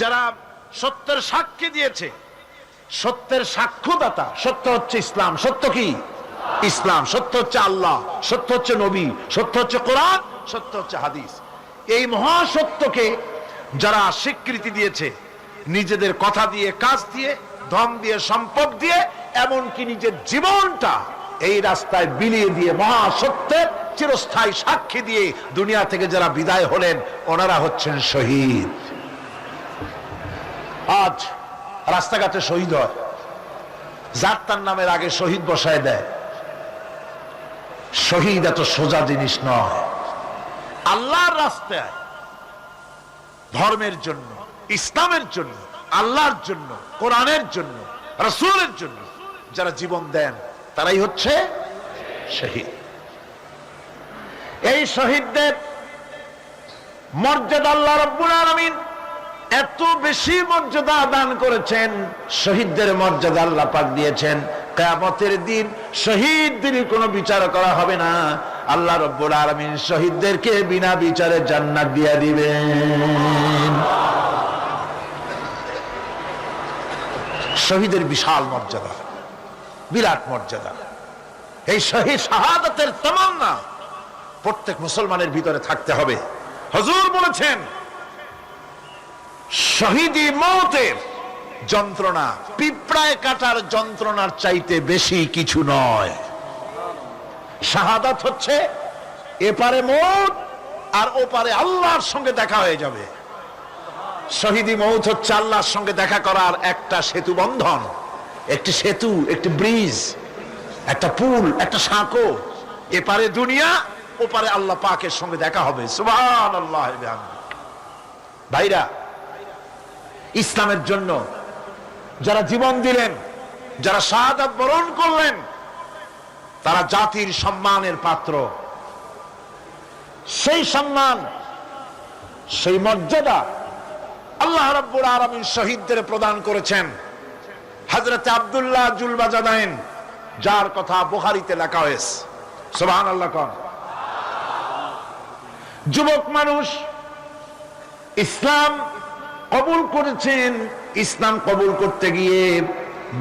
যারা সত্যের সাক্ষী দিয়েছে, সত্যের সাক্ষ্যদাতা, সত্য হচ্ছে ইসলাম, সত্য কি? ইসলাম, সত্য হচ্ছে আল্লাহ, সত্য হচ্ছে নবী, সত্য হচ্ছে কোরআন, সত্য হচ্ছে হাদিস। এই মহাসত্যকে যারা স্বীকৃতি দিয়েছে, নিজেদের কথা দিয়ে, কাজ দিয়ে, ধন দিয়ে, সম্পদ দিয়ে, এমনকি নিজের জীবনটা এই রাস্তায় বিলিয়ে দিয়ে মহাসত্যের চিরস্থায়ী সাক্ষী দিয়ে দুনিয়া থেকে যারা বিদায় হলেন, ওনারা হচ্ছেন শহীদ। আজ রাস্তাঘাটে শহীদ হয়। যার তার নামের আগে শহীদ বসায় দেয়। শহীদ এত সোজা জিনিস নয়। আল্লাহর রাস্তায় ধর্মের জন্য, ইসলামের জন্য, আল্লাহর জন্য, কোরআনের জন্য, রসুলের জন্য যারা জীবন দেন, তারাই হচ্ছে শহীদ। এই শহীদদের মর্যাদা আল্লাহ রব্বুল আলামিন এত বেশি মর্যাদা দান করেছেন, শহীদদের মর্যাদা আল্লাহ পাক দিয়েছেন। কেয়ামতের দিন শহীদদের কোনো বিচার করা হবে না। আল্লাহ রব্বুল আলামিন শহীদদেরকে বিনা বিচারে জান্নাত দিয়ে দিবেন। শহীদের বিশাল মর্যাদা, বিরাট মর্যাদা। এই শহীদ শাহাদাতের তামান্না প্রত্যেক মুসলমানের ভিতরে থাকতে হবে। হজুর বলেছেন শহীদি মৌতের যন্ত্রণা, পিঁপড়ায় কাটার যন্ত্রণার চাইতে বেশি কিছু নয়। শাহাদাত হচ্ছে এপারে মৌত আর ওপারে আল্লাহর সঙ্গে দেখা হয়ে যাবে। শহীদি মৌত হচ্ছে আল্লাহর সঙ্গে দেখা করার একটা সেতু বন্ধন, একটি সেতু, একটি ব্রিজ, একটা পুল, একটা সাঁকো। এপারে দুনিয়া, ওপারে আল্লাহ পাকের সঙ্গে দেখা হবে। সুবহান আল্লাহ ভাইরা ইসলামের জন্য। যারা জীবন দিলেন, যারা শাহাদাত বরণ করলেন, তারা জাতির সম্মানের পাত্র। সেই সম্মান, সেই মর্যাদা আল্লাহ রাব্বুল আলামিন শহীদদের প্রদান করেছেন। হযরত আব্দুল্লাহ জুলবাজাদাইন, যার কথা বুখারীতে লেখা হয়েছে। সুবহানাল্লাহ কোন। যুবক মানুষ, ইসলাম কবুল করেছেন। ইসলাম কবুল করতে গিয়ে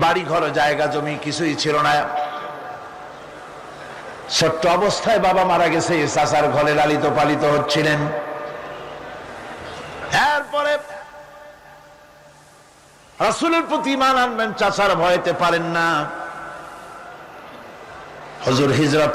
বাড়ি ঘর জায়গা, জমি কিছুই ছিল না। ছোট্ট অবস্থায় বাবা মারা গেছে, চাচার ঘরে লালিত পালিত হচ্ছিলেন। এরপরে রাসুলের প্রতি মান আনবেন, চাচার ভয়তে পারেন না। হজুর হিজরত